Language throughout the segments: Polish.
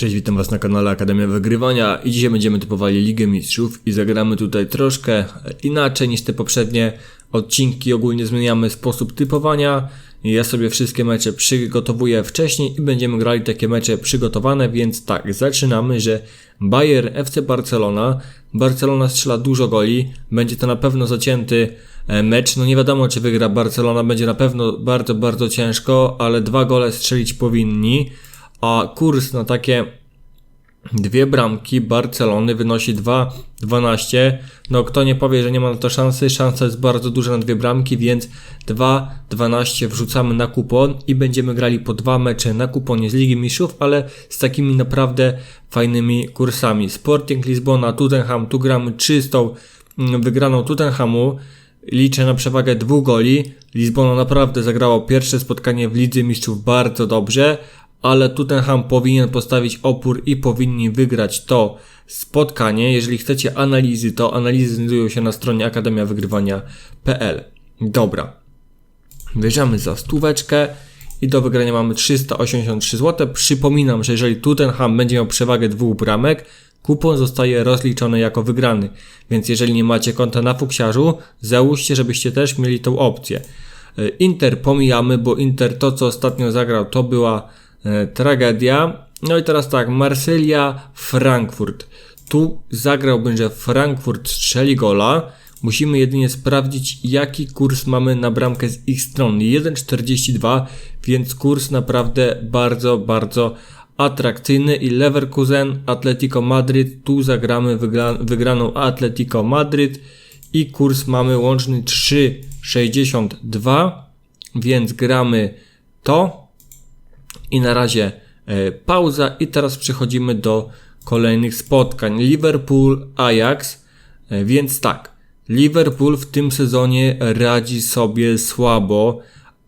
Cześć, witam Was na kanale Akademia Wygrywania i dzisiaj będziemy typowali Ligę Mistrzów i zagramy tutaj troszkę inaczej niż te poprzednie odcinki. Ogólnie zmieniamy sposób typowania. Ja sobie wszystkie mecze przygotowuję wcześniej i będziemy grali takie mecze przygotowane, więc tak, zaczynamy, że Bayern FC Barcelona. Barcelona strzela dużo goli, będzie to na pewno zacięty e, mecz. No nie wiadomo, czy wygra Barcelona, będzie na pewno bardzo, bardzo ciężko, ale dwa gole strzelić powinni a kurs na takie dwie bramki Barcelony wynosi 2,12. No kto nie powie, że nie ma na to szansy, szansa jest bardzo duża na dwie bramki, więc 2,12 wrzucamy na kupon i będziemy grali po dwa mecze na kuponie z Ligi Mistrzów, ale z takimi naprawdę fajnymi kursami. Sporting Lizbona, Tottenham, tu gramy czystą mm, wygraną Tottenhamu. Liczę na przewagę dwóch goli. Lizbona naprawdę zagrało pierwsze spotkanie w Lidze Mistrzów bardzo dobrze, ale Tottenham powinien postawić opór i powinni wygrać to spotkanie. Jeżeli chcecie analizy, to analizy znajdują się na stronie akademiawygrywania.pl. Dobra. Bierzemy za stóweczkę i do wygrania mamy 383 zł. Przypominam, że jeżeli Tottenham będzie miał przewagę dwóch bramek, kupon zostaje rozliczony jako wygrany. Więc jeżeli nie macie konta na fuksiarzu, załóżcie, żebyście też mieli tą opcję. Inter pomijamy, bo Inter to co ostatnio zagrał to była tragedia. No i teraz tak, Marsylia, Frankfurt. Tu zagrałbym, że Frankfurt strzeli gola. Musimy jedynie sprawdzić, jaki kurs mamy na bramkę z ich strony. 1,42, więc kurs naprawdę bardzo, bardzo atrakcyjny. I Leverkusen, Atletico Madryt. Tu zagramy wygra wygraną Atletico Madryt. I kurs mamy łączny 3,62, więc gramy to. I na razie e, pauza i teraz przechodzimy do kolejnych spotkań. Liverpool, Ajax, e, więc tak. Liverpool w tym sezonie radzi sobie słabo,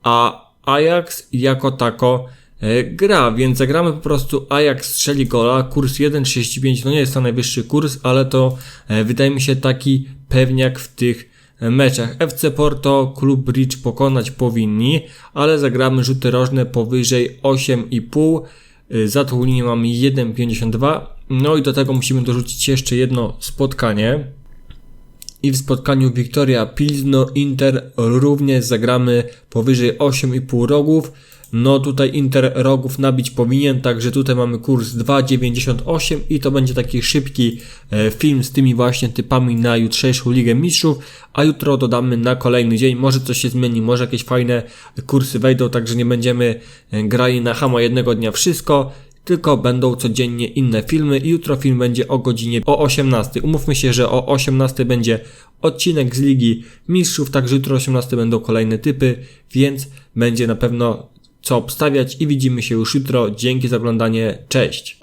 a Ajax jako tako e, gra, więc zagramy po prostu Ajax strzeli gola, kurs 1,35, no nie jest to najwyższy kurs, ale to wydaje mi się taki pewniak w tych meczach. FC Porto, klub Bridge pokonać powinni, ale zagramy rzuty rożne powyżej 8,5. Y, Za tą linię mamy 1,52. No i do tego musimy dorzucić jeszcze jedno spotkanie. I w spotkaniu Wiktoria Pilzno Inter również zagramy powyżej 8,5 rogów. No tutaj Inter rogów nabić powinien, także tutaj mamy kurs 2,98 i to będzie taki szybki e, film z tymi właśnie typami na jutrzejszą Ligę Mistrzów, a jutro dodamy na kolejny dzień, może coś się zmieni, może jakieś fajne kursy wejdą, także nie będziemy e, grali na hama jednego dnia wszystko, tylko będą codziennie inne filmy i jutro film będzie o godzinie o 18. Umówmy się, że o 18 będzie odcinek z Ligi Mistrzów, także jutro o 18 będą kolejne typy, więc będzie na pewno co obstawiać i widzimy się już jutro. Dzięki za oglądanie, cześć!